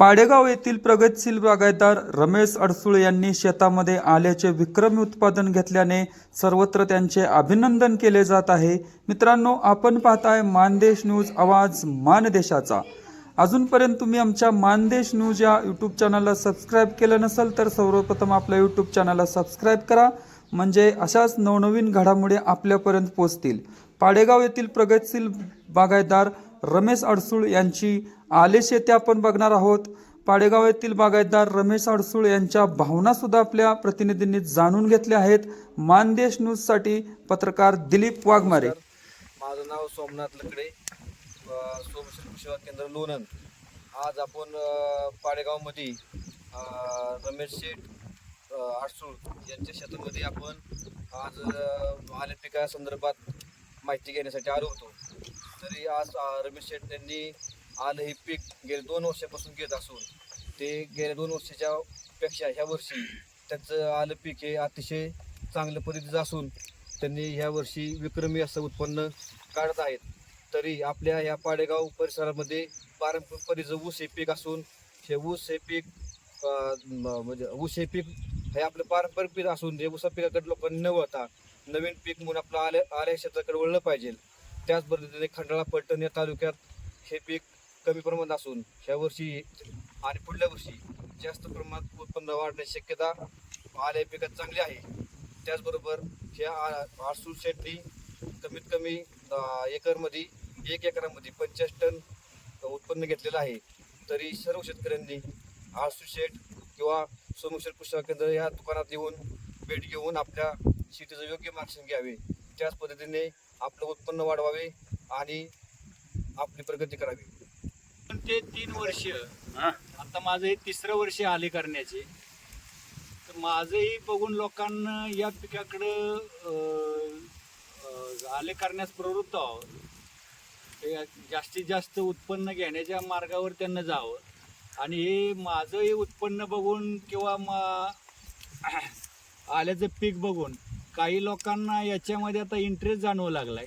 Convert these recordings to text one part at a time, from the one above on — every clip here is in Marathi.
पाडेगाव येथील प्रगतशील बागायतदार रमेश अडसूळ यांनी शेतामध्ये आल्याचे विक्रमी उत्पादन घेतल्याने सर्वत्र त्यांचे अभिनंदन केले जात आहे. मित्रांनो आपण पाहताय मानदेश न्यूज आवाज मानदेशाचा. अजूनपर्यंत तुम्ही आमच्या मानदेश न्यूज या यूट्यूब चॅनलला सबस्क्राईब केलं नसेल तर सर्वप्रथम आपल्या यूट्यूब चॅनलला सबस्क्राईब करा. म्हणजे अशाच नवनवीन घडामोडी आपल्यापर्यंत पोहोचतील. पाडेगाव येथील प्रगतशील बागायतदार रमेश अडसूळ यांची आलेश शेती आपण बघणार आहोत. पाडेगाव येथील बागायतदार रमेश अडसूळ यांच्या भावना सुद्धा आपल्या प्रतिनिधींनी जाणून घेतल्या आहेत. मानदेश न्यूजसाठी पत्रकार दिलीप वाघमारे. माझं नाव सोमनाथ लकडे सोमश्री सेवा केंद्र लोणंद. आज आपण पाडेगावमध्ये रमेश शेठ अडसूळ आडसूळ यांच्या शेतामध्ये आपण आज आले पिकासंदर्भात माहिती घेण्यासाठी आलो होतो. तरी आज रमेश शेठ यांनी आलं हे पीक गेले दोन वर्षापासून घेत असून. ते गेल्या दोन वर्षाच्या पेक्षा ह्या वर्षी त्यांचं आलं पीक हे अतिशय चांगल्या पद्धतीचं असून त्यांनी ह्या वर्षी विक्रमी असं उत्पन्न काढत आहेत. तरी आपल्या ह्या पाडेगाव परिसरामध्ये पारंपरिक परीचं ऊस हे पीक असून हे ऊस हे पीक म्हणजे ऊस हे पीक हे आपलं पारंपरिक पीक असून जे ऊसा पिकाकडे लोकांनी न वळता नवीन पीक म्हणून आपलं आल्या आल्या क्षेत्राकडे वळलं पाहिजे. त्याच पद्धतीने खंडाळा पलटण या तालुक्यात हे पीक कमी प्रमाणात असून ह्या वर्षी आणि पुढल्या वर्षी जास्त प्रमाणात उत्पन्न वाढण्याची शक्यता आल्या पिकात चांगली आहे. त्याचबरोबर ह्या आरसूळ शेटनी कमीत कमी एकरमध्ये एक एकरामध्ये पंचवीस टन उत्पन्न घेतलेलं आहे. तरी सर्व शेतकऱ्यांनी आरसूळ शेट किंवा सोमेश्वर कृषी केंद्र या दुकानात येऊन भेट घेऊन आपल्या शेतीचं योग्य मार्गदर्शन घ्यावे. त्याच पद्धतीने आपलं उत्पन्न वाढवावे आणि आपली प्रगती करावी. पण ते तीन वर्ष आता माझं हे तिसरं वर्ष आले करण्याचे. तर माझंही बघून लोकांना या पिकाकडं आले करण्यास प्रवृत्त आहोत ते जास्तीत जास्त उत्पन्न घेण्याच्या मार्गावर त्यांना जावं. आणि हे माझं हे उत्पन्न बघून किंवा मा आल्याचं पीक बघून काही लोकांना याच्यामध्ये आता इंटरेस्ट जाणवू लागलाय.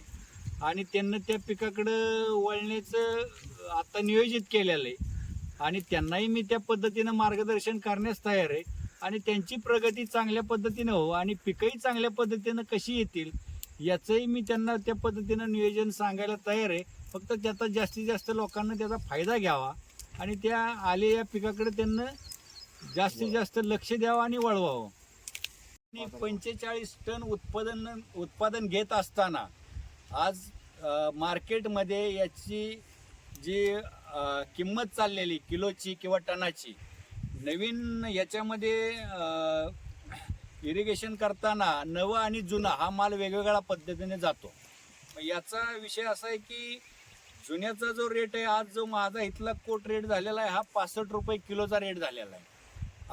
आणि त्यांना त्या पिकाकडं वळण्याचं आता नियोजित केलेलं आहे. आणि त्यांनाही मी त्या पद्धतीनं मार्गदर्शन करण्यास तयार आहे. आणि त्यांची प्रगती चांगल्या पद्धतीनं हो आणि पिकंही चांगल्या पद्धतीनं कशी येतील याचंही मी त्यांना त्या पद्धतीनं नियोजन सांगायला तयार आहे. फक्त त्याचा जास्तीत जास्त लोकांना त्याचा फायदा घ्यावा. आणि त्या आले या पिकाकडे त्यांना जास्तीत जास्त लक्ष द्यावं आणि वळवावं. पंचेचाळीस टन उत्पादन उत्पादन घेत असताना आज मार्केटमध्ये याची जी किंमत चाललेली किलोची किंवा टनाची नवीन याच्यामध्ये इरिगेशन करताना नवं आणि जुना हा माल वेगवेगळ्या पद्धतीने जातो. याचा विषय असा आहे की जुन्याचा जो रेट आहे आज जो माझा इथला कोट रेट झालेला आहे हा पासष्ट रुपये किलोचा रेट झालेला आहे.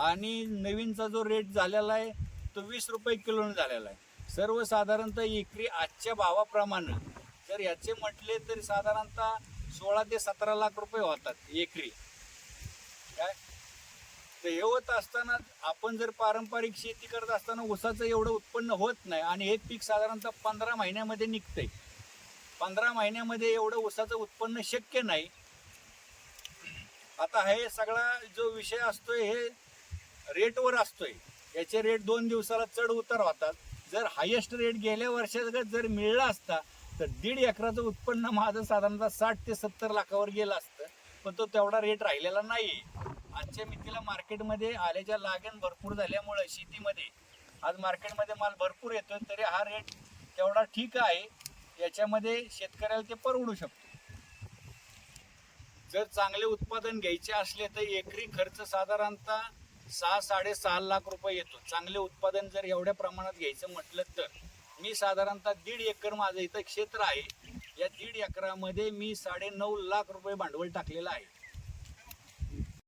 आणि नवीनचा जो रेट झालेला आहे तो वीस रुपये किलोने झालेला आहे. सर्वसाधारणतः एकरी आजच्या भावाप्रमाणे जर याचे म्हटले तर साधारणतः सोळा ते सतरा लाख रुपये होतात एकरी. काय? तर हे होत असताना आपण जर पारंपरिक शेती करत असताना ऊसाचं एवढं उत्पन्न होत नाही आणि हे पीक साधारणतः पंधरा महिन्यामध्ये निघतंय. पंधरा महिन्यामध्ये एवढं ऊसाचं उत्पन्न शक्य नाही. आता हे सगळा जो विषय असतोय हे रेटवर असतोय. याचे रेट दोन दिवसाला चढ उतार होतात. जर हायेस्ट रेट गेल्या वर्षात जर मिळला असता तर दीड एकराचं उत्पन्न माझं साधारणतः साठ ते सत्तर लाखावर गेलं असतं. पण तो तेवढा रेट राहिलेला नाही आजच्या मितीला मार्केटमध्ये आल्याच्या लागण भरपूर झाल्यामुळं शेतीमध्ये आज मार्केटमध्ये माल भरपूर येतोय तरी हा रेट तेवढा ठीक आहे. याच्यामध्ये शेतकऱ्याला ते परवडू शकतो. जर चांगले उत्पादन घ्यायचे असले तर एकरी खर्च साधारणतः सहा साडेसहा लाख रुपये येतो. चांगले उत्पादन जर एवढ्या प्रमाणात घ्यायचं म्हटलं तर. मी साधारणतः दीड एकर माझं इथं क्षेत्र आहे. या दीड एकरामध्ये मी साडे नऊ लाख रुपये भांडवल टाकलेलं आहे.